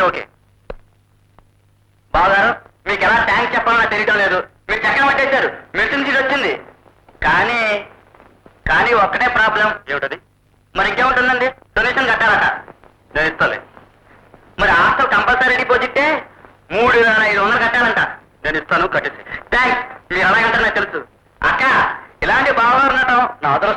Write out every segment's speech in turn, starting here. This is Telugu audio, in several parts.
Okay okay. బావగారు మీకు ఎలా థ్యాంక్స్ చెప్పాలో నాకు తెలియటం లేదు. మీరు చక్కన పట్టేశారు. మెడిసిన్ సీట్ వచ్చింది. కానీ కానీ ఒక్కటే ప్రాబ్లం. ఏమిటది? మరి ఇంకేముంటుందండి డొనేషన్ కట్టాలట. నేను ఇస్తాలే. మరి హాస్టల్ కంపల్సరీ డిపాజిటే మూడు వేల ఐదు వందలు కట్టాలంట. నేను ఇస్తాను కట్టేసి థ్యాంక్స్ మీరు అలాగంటే నాకు తెలుసు. అక్క ఇలాంటి బావగారు ఉండటం నా అదృష్టం.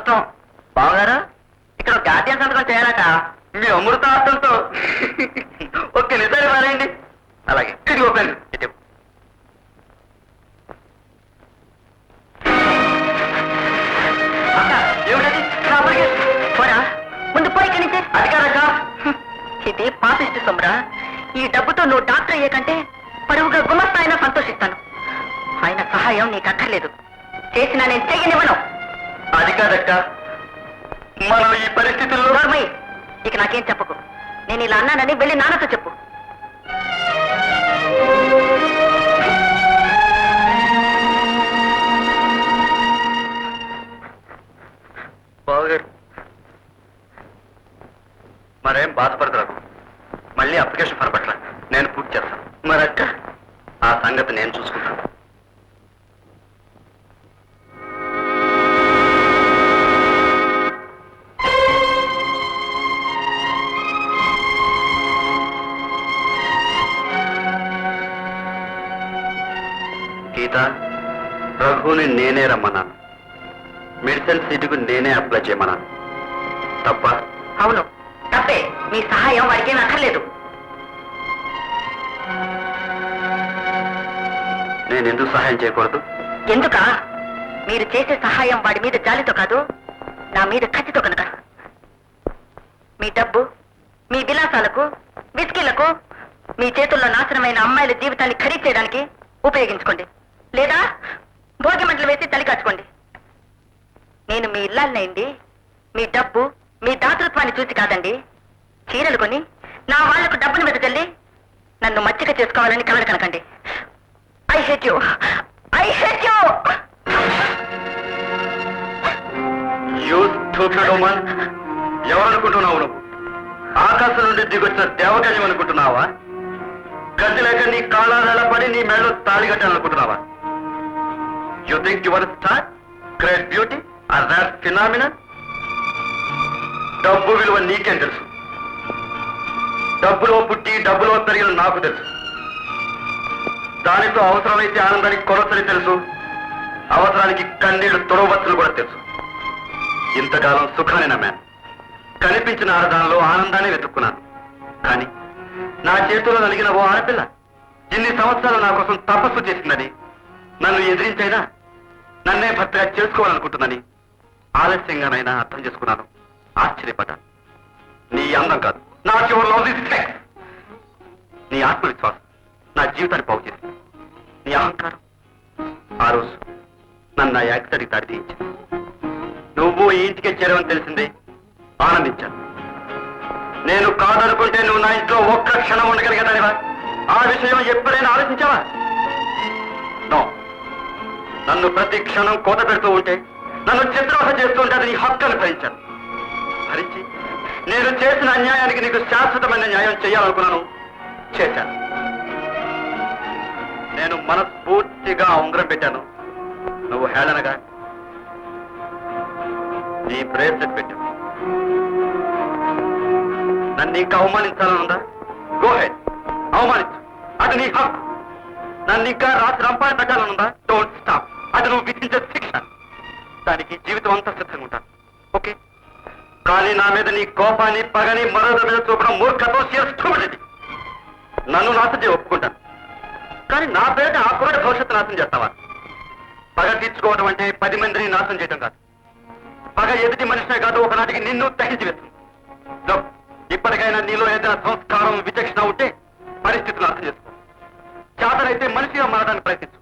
సొమ్రా ఈ డబ్బుతో నువ్వు డాక్టర్ అయ్యే కంటే పరువుగా గుమస్తా అయినా సంతోషిస్తాను. ఆయన సహాయం నీకు అక్కర్లేదు చేసిన నేను చెయ్యనివ్వను. అది కాదక్క. మనం ఈ పరిస్థితుల్లో ఇక నాకేం చెప్పకు. నేను ఇలా అన్నానని వెళ్ళి నాన్నతో చెప్పు. బావగారు మరేం బాధపడతారు మళ్ళీ అప్లికేషన్ పరపట్ల నేను పూర్తి చేస్తాను. మరక్క ఆ సంగతి నేను చూసుకుంటాను. గీత రఘుని నేనే రమ్మన్నాను. మెడిసిన్ సీటుకు నేనే అప్లై చేయమన్నాను. తప్ప? అవును. తప్పే. మీ సహాయం వాడికి అక్కర్లేదు. నేను ఎందుకు సహాయం చేయకూడదు? ఎందుక? మీరు చేసే సహాయం వాడి మీద జాలితో కాదు నా మీద ఖచ్చితో కనుక. మీ డబ్బు మీ విలాసాలకు విస్కీలకు మీ చేతుల్లో నాశనమైన అమ్మాయిల జీవితాన్ని ఖరీదు చేయడానికి ఉపయోగించుకోండి. లేదా భోగి మంటలు వేసి తలికాచుకోండి నేను మీ ఇల్లాలనైంది మీ డబ్బు మీ దాతృత్వాన్ని చూసి కాదండి. చీరలు కొని నా వాళ్ళకు డబ్బును మీద చల్లి నన్ను మచ్చిక చేసుకోవాలని కలలు కనకండి. Hate you. I hate you. You ఎవరనుకుంటున్నావు నువ్వు? ఆకాశం నుండి దిగొచ్చిన దేవకన్యం అనుకుంటున్నావా? గతి లేక నీ కాళాల పడి నీ మెడలో తాళి కట్టాలనుకుంటున్నావా? You think your star great beauty are that phenomena? డబ్బు విలువ నీకేం తెలుసు? డబ్బులో పుట్టి డబ్బులో పెరిగిన నాకు తెలుసు. దానితో అవసరమైతే ఆనందానికి కొరతని తెలుసు. అవసరానికి కన్నీళ్ళు తొడవచ్చులు కూడా తెలుసు. ఇంతకాలం సుఖాన్ని నమ్మాను కనిపించిన ఆడదానిలో ఆనందాన్ని వెతుక్కున్నాను. కానీ నా చేతిలో నలిగిన ఓ ఆడపిల్ల ఇన్ని సంవత్సరాలు నా కోసం తపస్సు చేసిందని నన్ను ఎదిరించైనా నన్నే భర్తగా చేసుకోవాలనుకుంటుందని ఆలస్యంగానైనా అర్థం చేసుకున్నాను. ఆశ్చర్యపడ్డాను. నీ అందం కాదు. నా చివరిలో నీ ఆత్మవిశ్వాసం. నా జీవితాన్ని బాగు చేసింది నీ అహంకారం. ఆ రోజు నన్ను నా యాక్సిడెంట్కి దారి తీయించింది. నువ్వు ఈ ఇంటికి చేరవని తెలిసింది ఆనందించాను. నేను కాదనుకుంటే నువ్వు నా ఇంట్లో ఒక్క క్షణం ఉండగలిగేదానివా ఆ విషయం ఎప్పుడైనా ఆలోచించావా? నో. నన్ను ప్రతి క్షణం కోత పెడుతూ ఉంటే నన్ను చిత్రాస చేస్తూ ఉంటే నీ హక్కును భరించాను భరించి నేను చేసిన అన్యాయానికి నీకు శాశ్వతమైన న్యాయం చేయాలనుకున్నాను. చేశాను. నేను మనస్ఫూర్తిగా ఉంగరం పెట్టాను. నువ్వు హేళనగా నీ బ్రేస్లెట్ పెట్టావు నన్ను ఇంకా అవమానించాలనుందా? Go head అవమానించు. అది నీ హక్కు. నన్ను ఇంకా రాత్రి రంపాలు పెట్టాలనుందా? డోంట్ స్టాప్ అది నువ్వు విధించే శిక్ష. దానికి జీవితం అంతా సిద్ధంగా ఉంటాను ఓకే కానీ నా మీద నీ కోపాన్ని పగని మరో మీద చూపడం మూర్ఖతో చేస్తున్నది నన్ను నాతో ఒప్పుకుంటాను. కానీ నా పేట ఆ కూడా భవిష్యత్తు నాశనం చేస్తావా? పగ తీర్చుకోవడం అంటే పది మందిని నాశనం చేయడం కాదు. పగ ఎదుటి మనిషినే కాదు ఒకనాటికి నిన్ను తగ్గించి వేస్తుంది. ఇప్పటికైనా నీలో ఏదైనా సంస్కారం విచక్షణ ఉంటే పరిస్థితులు అర్థం చేసుకో. చేతనైతే మనిషిగా మారడానికి ప్రయత్నించు.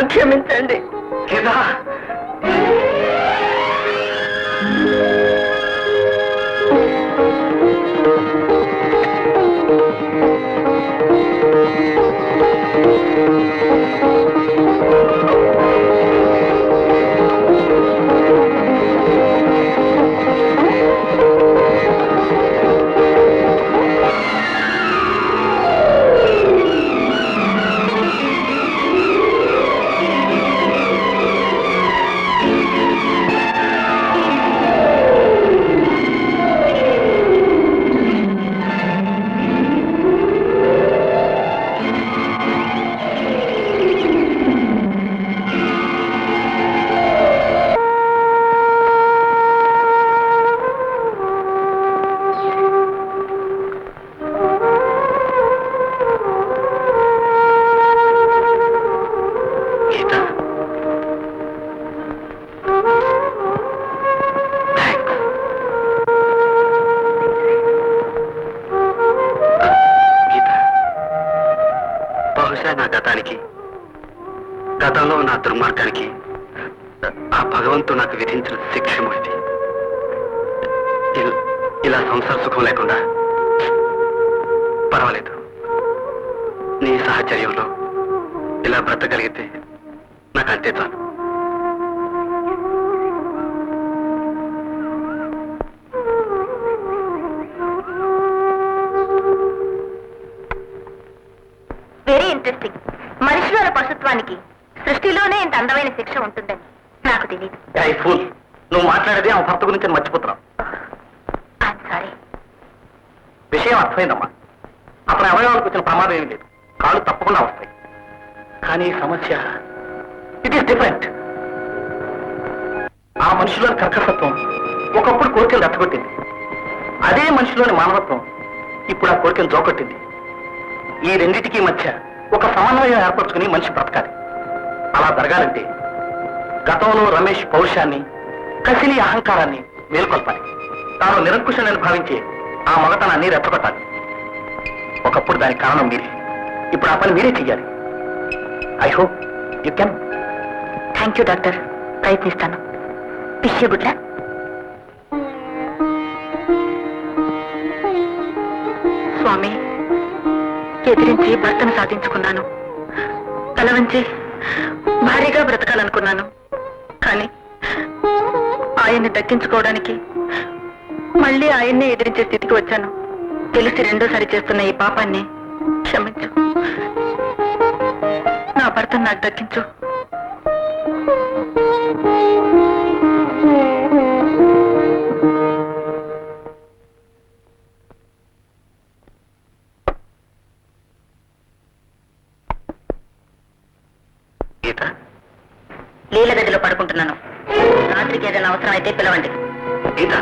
నన్ను క్షమించండి. గీత. గతానికి గతంలో నా దుర్మార్గానికి ఆ భగవంతుడు నాకు విధించిన శిక్ష ఇది ఇలా సంసార సుఖం లేకుండా పర్వాలేదు. నీ సహచర్యంలో ఇలా బ్రతకగలిగితే నాకు అంతే చాలు. పశుత్వానికి సృష్టిలోనే ఇంత అందమైన శిక్ష ఉంటుందని నాకు తెలియదు ఫూల్. నువ్వు మాట్లాడేది ఆ భర్త గురించి మర్చిపోతున్నావు సారీ విషయం అర్థమైందమ్మా. అతని అవయవాలకు వచ్చిన ప్రమాదం ఏమీ లేదు. కాళ్ళు తప్పకుండా వస్తాయి. కానీ సమస్య ఇట్ ఈస్ డిఫరెంట్ ఆ మనిషిలోని కర్కసత్వం ఒకప్పుడు కోరికలు రెచ్చగొట్టింది. అదే మనిషిలోని మానవత్వం ఇప్పుడు ఆ కోరికలు జోకొట్టింది. ఈ రెండిటికి మధ్య ఒక సమన్వయం ఏర్పరచుకుని మనిషి బ్రతకాలి. అలా జరగాలంటే గతంలో రమేష్ పౌరుషాన్ని కసిని అహంకారాన్ని మేల్కొల్పాలి. తాను నిరంకుశని భావించి ఆ మగతనాన్ని రెచ్చగొట్టాలి. ఒకప్పుడు దానికి కారణం మీరే. ఇప్పుడు ఆ పని మీరే చెయ్యాలి. I hope you can thank you doctor ప్రయత్నిస్తాను. విషయ గుడ్ల స్వామి ఎదిరించి భర్తను సాధించుకున్నాను. తల వంచి భారీగా బ్రతకాలనుకున్నాను. కానీ ఆయన్ని దక్కించుకోవడానికి మళ్ళీ ఆయన్నే ఎదిరించే స్థితికి వచ్చాను. తెలిసి రెండోసారి చేస్తున్న ఈ పాపాన్ని క్షమించు. నా భర్తను నాకు దక్కించు. అవసరం అయితే పిలవండి. గీత?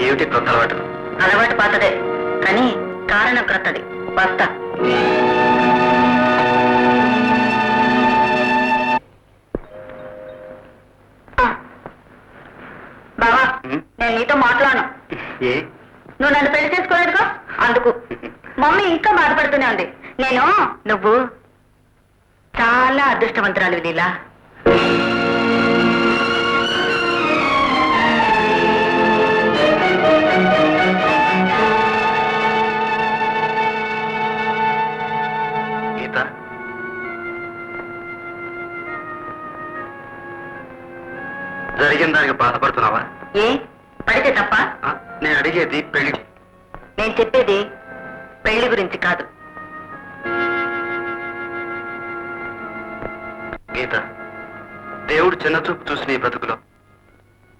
ఏమిటి కొత్త అలవాటు? అలవాటు పాతదే కానీ కారణం క్రొత్తది. వస్తా. బావా? నేను నీతో మాట్లాడను. ఏ? నువ్వు నన్ను పెళ్ళి చేసుకోలేదుగా? అందుకు. మమ్మీ ఇంకా బాధపడుతూనే ఉంది. నేను నువ్వు చాలా అదృష్టవంతురాలు లీలా. జరిగిన దానికి బాధపడుతున్నావా? ఏ? పడితే తప్ప? నేను అడిగేది పెళ్ళి. నేను చెప్పేది పెళ్ళి గురించి కాదు. గీత దేవుడు చిన్న చూపు చూసి నీ బ్రతుకులో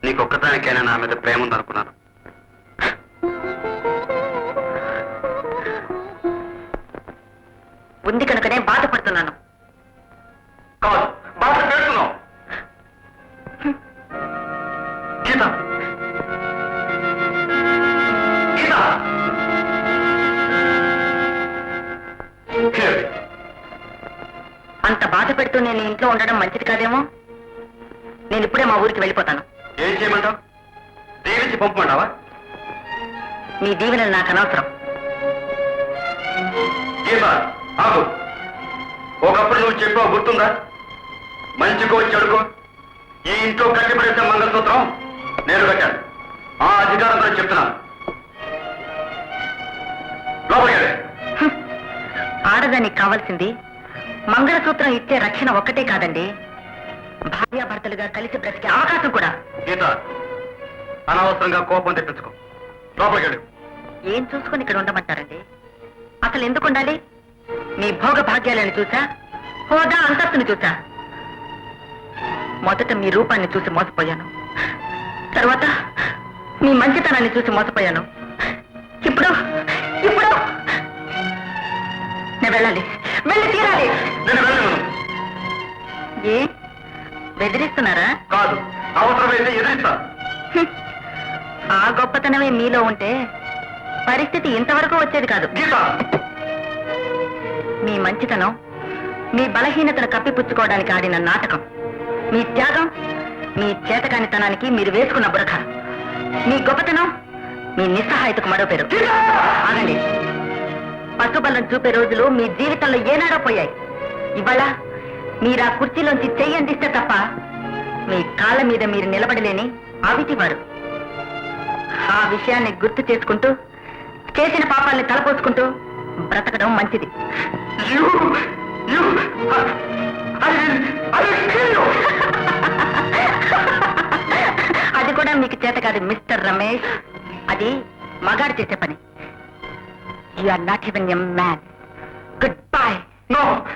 నీకొక్కదానికైనా నా మీద ప్రేమ ఉందనుకున్నాను. ఉంది కనుకనే బాధపడుతున్నాను. కాదు. పెడుతూ నేను ఇంట్లో ఉండడం మంచిది కాదేమో? నేను ఇప్పుడే మా ఊరికి వెళ్ళిపోతాను. ఏం చేయమంటావు? దీవించి పంపమంటావా? మీ దీవెనలు నాకు అనవసరం. ఆగు. ఒకప్పుడు నువ్వు చెప్పావు గుర్తుందా? మంచికో చెడుకో ఈ ఇంట్లో కట్టిపడేసే మంగళసూత్రం నేను కట్టాను. ఆ అధికారంతో చెప్తున్నాను. లోపలికి. ఆడదానికి కావాల్సింది మంగళసూత్రం ఇచ్చే రక్షణ ఒక్కటే కాదండి. భార్యాభర్తలుగా కలిసి బ్రతికే అవకాశం కూడా. గీత అనవసరంగా కోపం తెప్పించుకో. లోపలికి వెళ్ళు. ఏం చూసుకొని ఇక్కడ ఉండమంటారండి? అసలు ఎందుకు ఉండాలి? మీ భోగ భాగ్యాలను చూసా? హోదా అంతస్తుని చూసా? మొదట మీ రూపాన్ని చూసి మోసపోయాను. తర్వాత మీ మంచితనాన్ని చూసి మోసపోయాను. ఇప్పుడు ఇప్పుడు నేను వెళ్ళాలి. వెళ్ళి తీరాలి. నేను వెళ్ళను. ఏ? బెదిరిస్తున్నారా? కాదు. అవసరమైతే ఎదిరిస్తాను హ్మ్. ఆ గొప్పతనమే మీలో ఉంటే పరిస్థితి ఇంతవరకు వచ్చేది కాదు. గీత! మీ మంచితనం మీ బలహీనతను కప్పిపుచ్చుకోవడానికి ఆడిన నాటకం మీ త్యాగం మీ చేతకానితనానికి మీరు వేసుకున్న బురఖ మీ గొప్పతనం మీ నిస్సహాయతకు మరో పేరు. ఆగండి. పట్టుబలం చూపే రోజులు మీ జీవితంలో ఏనాడో పోయాయి. ఇవాళ మీరు ఆ కుర్చీలోంచి చెయ్యందిస్తే తప్ప మీ కాళ్ళ మీద మీరు నిలబడలేని అవిటివారు ఆ విషయాన్ని గుర్తు చేసుకుంటూ చేసిన పాపాల్ని తలపోసుకుంటూ బ్రతకడం మంచిది. అది కూడా మీకు చేత కాదు మిస్టర్ రమేష్. అది మగాడు చేసే పని. You are not even your man. Goodbye. No,